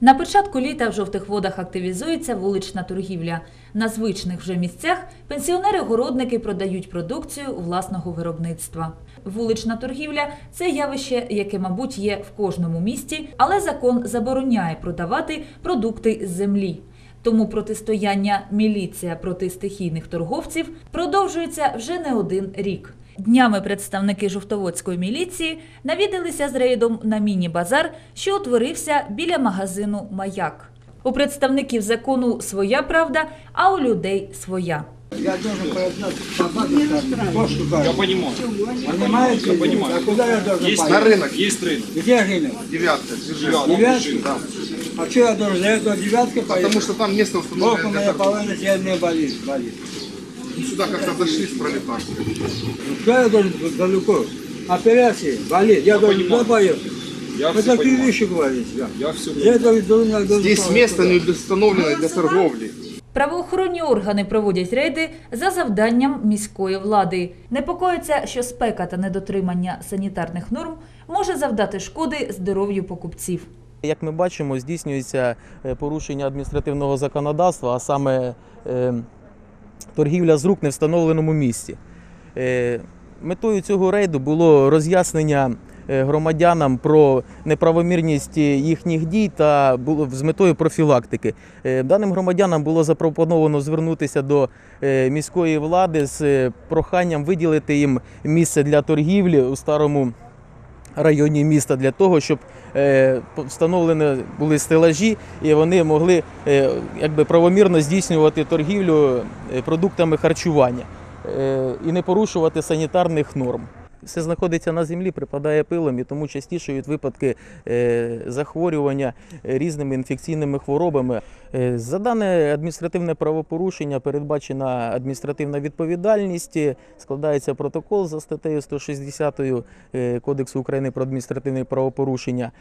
На початку літа в жовтих водах активізується вулична торгівля. На звичних вже місцях пенсіонери-городники продають продукцію власного виробництва. Вулична торгівля це явище, яке, мабуть, є в кожному місті, але закон забороняє продавати продукти з землі. Тому протистояння міліція проти стихійних торговців продовжується вже не один рік. Днями представники жовтоводської міліції навідалися з рейдом на міні-базар, що утворився біля магазину Маяк. У представників закону своя правда, а у людей своя. Я должен проедать собаку, что шукаю. Я понимаю. Понимаете? Я понимаю. А куда я должен Есть поехать? рынок, есть рынок. Где рынок? Девятка, движение. Девятка. Девятки? Да. А что я должен за этого девятки поехать? Потому что там место Бог у установлено меня для торговли. половина сильная болит, болит. Сюда как-то зашли с пролетарской. Ну, что я должен далеко? Операции, болит. Я, Я должен поехать. Я Вы все вещи говорите, да. Я все Я этого должен, должен Здесь место не установлено для торговли. Правоохоронні органи проводять рейди за завданням міської влади. Непокоїться, що спека та недотримання санітарних норм може завдати шкоди здоров'ю покупців. Як ми бачимо, здійснюється е, порушення адміністративного законодавства, а саме е, торгівля з рук не встановленому місці. Е, Метою цього рейду було роз'яснення е, громадянам про неправомірність їхніх дій та було з метою профілактики. Е, Даним громадянам було запропоновано звернутися до міської влади з проханням виділити їм місце для торгівлі у старому районі міста для того, щоб е, встановлені були стелажі і вони могли е, якби правомірно здійснювати торгівлю е, продуктами харчування і не порушувати санітарних норм. Все знаходиться на землі, припадає пилом, і тому частішають випадки е, захворювання е, різними інфекційними хворобами. Е, За дане адміністративне правопорушення передбачена адміністративна відповідальність, складається протокол за статтею 160 е, Кодексу України про адміністративне правопорушення.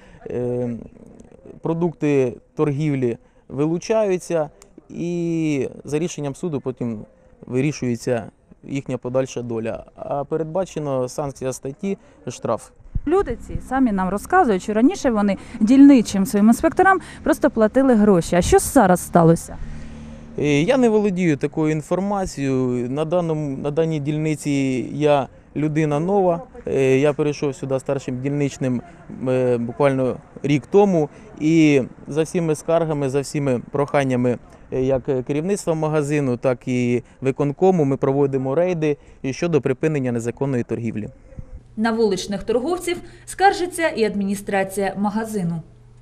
Продукти торгівлі вилучаються і за рішенням суду потім вирішується їхня подальша доля. А передбачено санкція статті штраф. Люди ці самі нам розказують, що раніше вони дільничим своїм інспекторам просто платили гроші. А що зараз сталося? Е, Я не володію такою інформацією. На, даному, на даній дільниці я людина нова. Е, Я перейшов сюди старшим дільничним е, буквально рік тому. І за всіми скаргами, за всіми проханнями як керівництва магазину, так і виконкому ми проводимо рейди щодо припинення незаконної торгівлі. На вуличних торговців скаржиться і адміністрація магазину.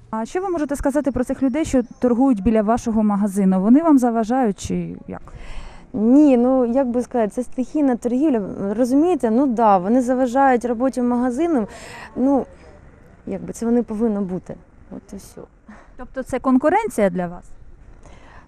А що ви можете сказати про цих людей, що торгують біля вашого магазину? Вони вам заважають чи як? Ні, ну як би сказати, це стихійна торгівля. Розумієте, ну да, вони заважають роботі магазину. Ну, якби це вони повинно бути. От і все. Тобто це конкуренція для вас?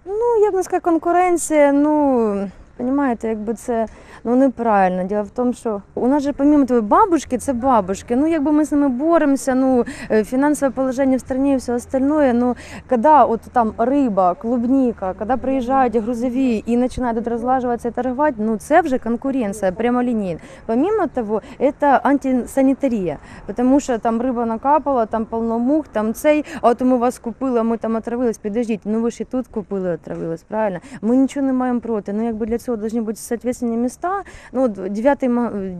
Ну, я б не сказала, конкуренція, ну. Понимаєте, якби це ну неправильно. Діло в тому, що у нас же помимо того, бабушки, це бабушки. Ну якби ми з ними боремося, ну е, фінансове положення в стране і все остальное. Ну коли от там риба, клубника, коли приїжджають грузові і починають розлажуватися і торгувати, ну це вже конкуренція прямолінійна. Помимо того, це антисанітарія, тому що там риба накапала, там полно мух, там цей, а от ми вас купили, ми там отравились. Підождіть, ну ви ж і тут купили, отравились, правильно? Ми нічого не маємо проти. Ну якби для повинні бути соответственні міста. Ну от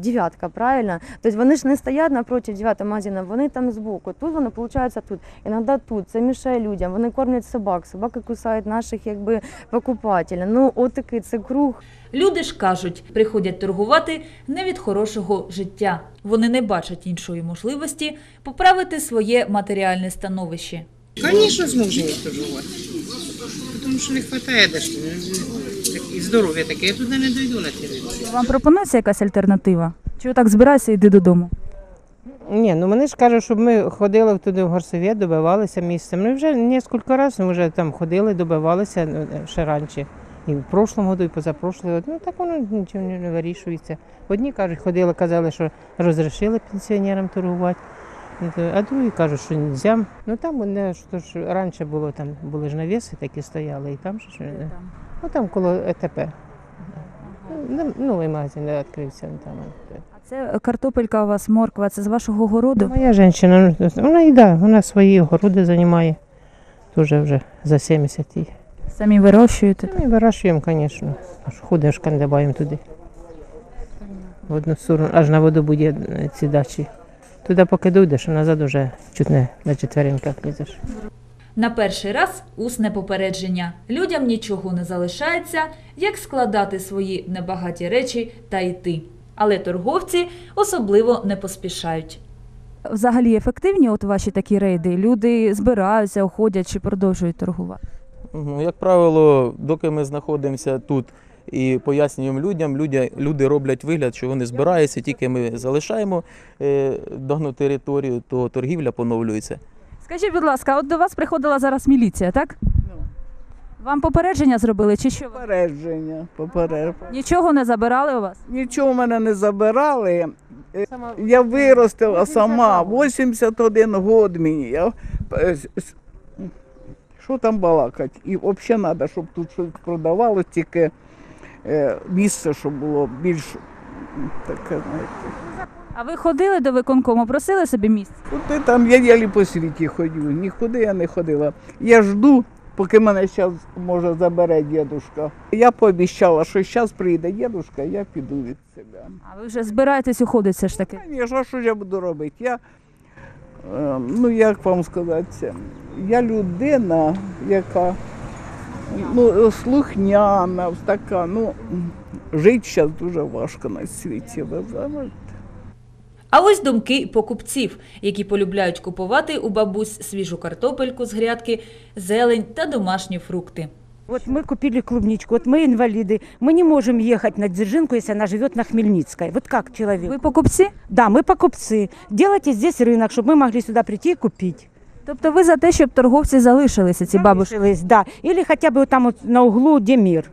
дев'ятка, правильно? Тобто вони ж не стоять напроти дев'ятого магазину, вони там збоку. Тут вони виходить тут, іноді тут. Це мішає людям. Вони кормлять собак, собаки кусають наших якби покупателів. Ну от такий це круг. Люди ж кажуть, приходять торгувати не від хорошого життя. Вони не бачать іншої можливості поправити своє матеріальне становище. Конечно, зможемо торгувати. Тому що не вистачає дещо. І здоров'я таке, я туди не дойду на ті ринки. Вам пропонується якась альтернатива? Чи отак збирайся і йди додому? Ні, ну вони ж кажуть, щоб ми ходили туди в горсовет, добивалися місцем. Ну вже кілька разів ми вже там ходили, добивалися ну, ще раніше. І в прошлому году, і позапрошлому. году. Ну так воно нічого не не вирішується. Одні кажуть, ходили, казали, що розрішили пенсіонерам торгувати. Ну, то- А другі кажуть, що не можна. Ну там вони що ж раніше було, там були ж навіси такі стояли, і там ж е, ну там коло ЕТП. Ну, Новий магазин відкрився ну, там. е. А це картопелька у вас, морква, це з вашого городу? Моя жінка, ну, вона і да, вона свої городи займає. теж вже за 70 і Самі вирощуєте. Ми вирощуємо, звісно. Аж ходиш, кандибаємо туди. В одну сторону, аж на воду буде е, ці дачі. Туди поки дійдеш, а назад уже чуть не на четвереньках лізеш. На перший раз усне попередження. Людям нічого не залишається, як складати свої небагаті речі та йти. Але торговці особливо не поспішають. Взагалі ефективні от ваші такі рейди? Люди збираються, уходять чи продовжують торгувати? Ну, як правило, доки ми знаходимося тут і пояснюємо людям, люди, люди роблять вигляд, що вони збираються, тільки ми залишаємо е, дану територію, то торгівля поновлюється. Скажіть, будь ласка, от до вас приходила зараз міліція, так? Вам попередження зробили чи що? Попередження, попередження. Нічого не забирали у вас? Нічого в мене не забирали. Е, Я виростила сама, 81 год мені. Я, е, що там балакать? І взагалі треба, щоб тут щось продавалось, тільки е, місце, щоб було більш м, таке, знаєте. А ви ходили до виконкому, просили собі місце? От там я єлі по світі ходю, нікуди я не ходила. Я жду, поки мене зараз може забере дідушка. Я пообіцяла, що зараз прийде дідушка, я піду від себе. А ви вже збираєтесь уходити все ж таки? Звісно, що ж я буду робити? Я, е, ну як вам сказати, я людина, яка ну, слухняна, така, ну, жити зараз дуже важко на світі. ви знаєте. А ось думки покупців, які полюбляють купувати у бабусь свіжу картопельку з грядки, зелень та домашні фрукти. Вот мы купили клубничку, вот мы инвалиды, мы не можем ехать на Дзержинку, если она живет на Хмельницкой. Вот как человек? Ви покупці? Да, мы покупцы. Делайте здесь рынок, чтобы мы могли сюда прийти и купить. Тобто ви за те, щоб торговці залишилися, ці бабушки? Залишилось, Да, или хотя бы вот там вот на углу, где мир.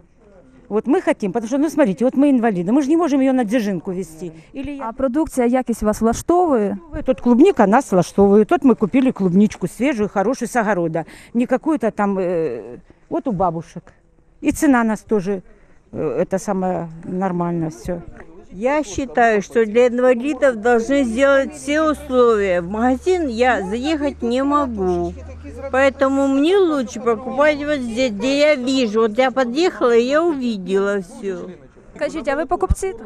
Вот мы хотим, потому что, ну смотрите, вот мы инвалиды, мы же не можем ее на Дзержинку везти. Или я... А продукція, якість вас влаштовує? Тут клубника нас влаштовывает. Тут мы купили клубничку свежую, хорошую, с огорода. Не какую-то там, э, вот у бабушек. И цена нас тоже, э, это самое нормально все. Я считаю, что для инвалидов должны сделать все условия. В магазин я заехать не могу. Поэтому мне лучше покупать вот здесь, где я вижу. Вот я подъехала, и я увидела все. Скажіть, а ви покупці? тут?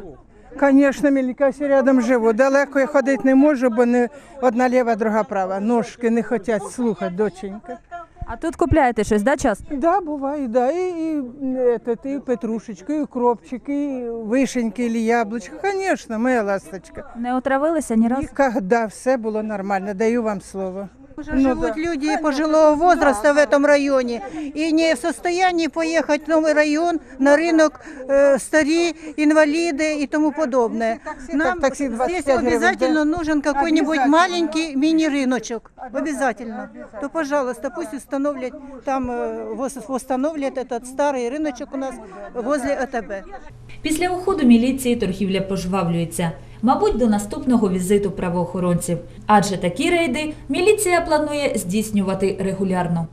Звісно, мілікасі рядом живу. Далеко я ходити не можу, бо не одна ліва, друга права. Ножки не хочуть слухати, доченька. А тут купляєте щось, да, часто? Да, буває, да. І, і, этот, і петрушечку, і укропчик, і вишеньки, і яблучко. Звісно, моя ласточка. Не отравилися ні разу? Ніколи все було нормально, даю вам слово. Ну, Живут люди пожилого возраста в этом районе и не в состоянии поехать в новый район, на рынок, э, стари, инвалиды и тому подобное. Нам такси здесь 25 гривен, обязательно нужен какой-нибудь Обязательно. маленький мини-рыночек. Обязательно. То, пожалуйста, пусть установлят там, э, вос- восстановлят этот старый рыночек у нас возле АТБ. Після уходу міліції торгівля пожвавлюється. Мабуть, до наступного візиту правоохоронців. Адже такі рейди міліція планує здійснювати регулярно.